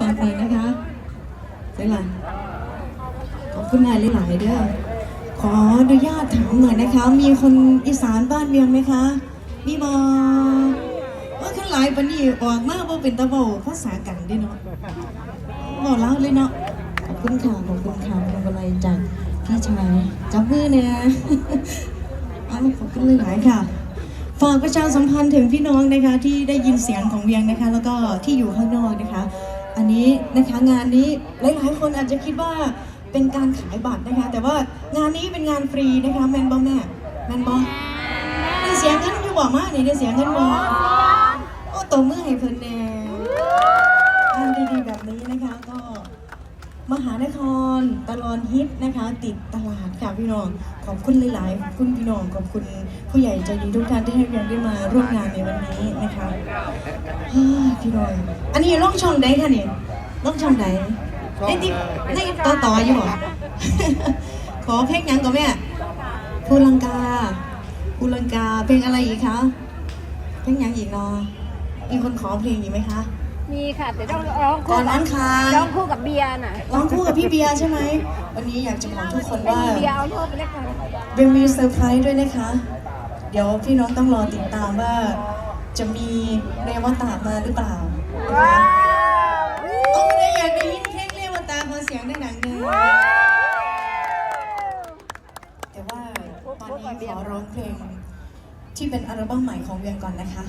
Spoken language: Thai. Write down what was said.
ฝากหน่อยนะคะใช่หรอขอบคุณนายหลายๆเด้อขออนุญาตถามหน่อยนะคะ มีคนอีสานบ้านเวียงไหมคะ มีบอว่าขึ้นหลายปนนี้ออกมาว่าเป็นตะเบาภาษากันด้เนาะบอกเล่าเลยเนาะขอบคุณค่ะขอบคุณค่ะขอบอะไรจากพี่ชายจับมือเนี่ยเอาขอบคุณหลายๆค่ะฝากประชาสัมพันธ์ถึงพี่น้องนะคะที่ได้ยินเสียงของเวียงนะคะ แล้วก็ที่อยู่ข้างนอกนะคะ อันนี้นะคะงานนี้หลายๆ คนอาจจะคิดว่าเป็นการขายบัตรนะคะ แต่ว่างานนี้เป็นงานฟรีนะคะแมนบอแม่แมนบอได้เสียงเงินอยู่บอกมากนี่ได้เสียงเงินบอโอ้ตัวมือให้เพิ่นแน่งานดีๆแบบนี้นะคะก็มหานครตลอนฮิตนะคะ ติดตลาดค่ะพี่น้องขอบคุณหลายๆขอบคุณพี่น้องขอบคุณผู้ใหญ่ใจดีทุกท่านที่ให้เรียนได้มาร่วมงานในวันนี้นะคะ ฮ้ยพี่น้องอันนี้ล่องช่องใดคะเนี่ยล่องช่องใดในที่ในต่อต่ออยู่เหรอ ขอเพลงหยังก่อนแม่ภูลังกาภูลังกาเพลงอะไรอีกคะเพลงหยังอีกเนาะมีคนขอเพลงอีกไหมคะมีค่ะแต่ต้องร้องก่คู่อนกันั้บนค่ะร้องคู่กับเบียร์น่ะร้องคู่กับพี่เบียร์ใช่ไหมวันนี้อยากจะบอกทุกคนไม่ว่า มีเบียร์เอาโทษไปเลยค่ะเบลมีเซอร์ไพรส์ด้วยนะคะ เดี๋ยวพี่น้องต้องรอติดตามว่าจะมี เรวตามาหรือเปล่านะคะเอาไม่ได้อยากได้ยินเพลงเรวตาขอเสียงดังๆเลยแต่ว่าตอนนี้ขอร้องเพลงที่เป็นอัลบั้มใหม่ของเวียงก่อนนะคะ